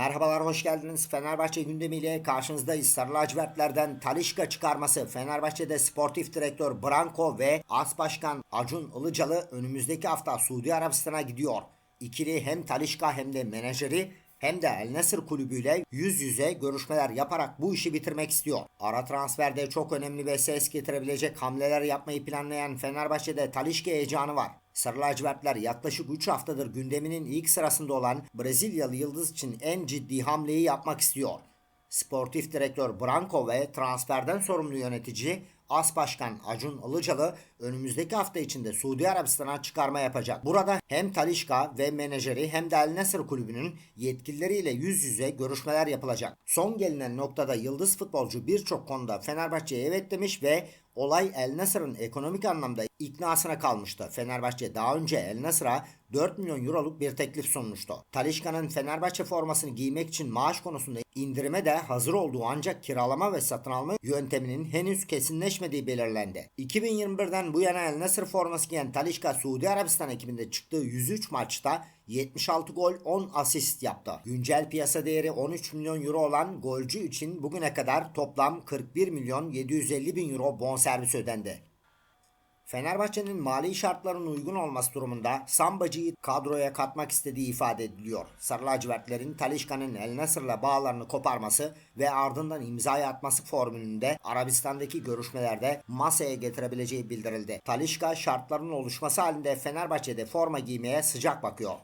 Merhabalar, hoş geldiniz. Fenerbahçe gündemiyle karşınızdayız. Sarı lacivertlerden Talişka çıkarması, Fenerbahçe'de sportif direktör Branko ve As Başkan Acun Ilıcalı önümüzdeki hafta Suudi Arabistan'a gidiyor. İkili hem Talişka hem de menajeri hem de El Nasır kulübüyle yüz yüze görüşmeler yaparak bu işi bitirmek istiyor. Ara transferde çok önemli ve ses getirebilecek hamleler yapmayı planlayan Fenerbahçe'de Talişka heyecanı var. Sarı lacivertler yaklaşık 3 haftadır gündeminin ilk sırasında olan Brezilyalı yıldız için en ciddi hamleyi yapmak istiyor. Sportif direktör Branco ve transferden sorumlu yönetici As Başkan Acun Ilıcalı önümüzdeki hafta içinde Suudi Arabistan'a çıkarma yapacak. Burada hem Talişka ve menajeri hem de El Nasır kulübünün yetkilileriyle yüz yüze görüşmeler yapılacak. Son gelinen noktada yıldız futbolcu birçok konuda Fenerbahçe'ye evet demiş ve olay El Nasır'ın ekonomik anlamda iknasına kalmıştı. Fenerbahçe daha önce El Nasır'a 4 milyon euroluk bir teklif sunmuştu. Talişka'nın Fenerbahçe formasını giymek için maaş konusunda indirime de hazır olduğu ancak kiralama ve satın alma yönteminin henüz kesinleşmediği belirlendi. 2021'den bu yana El Nasır forması giyen Talişka Suudi Arabistan ekibinde çıktığı 103 maçta 76 gol 10 asist yaptı. Güncel piyasa değeri 13 milyon euro olan golcü için bugüne kadar toplam 41 milyon 750 bin euro bonservis ödendi. Fenerbahçe'nin mali şartların uygun olması durumunda Sambacı'yı kadroya katmak istediği ifade ediliyor. Sarı lacivertlerin Talişka'nın El Nasır'la bağlarını koparması ve ardından imzayı atması formülünde Arabistan'daki görüşmelerde masaya getirebileceği bildirildi. Talişka şartların oluşması halinde Fenerbahçe'de forma giymeye sıcak bakıyor.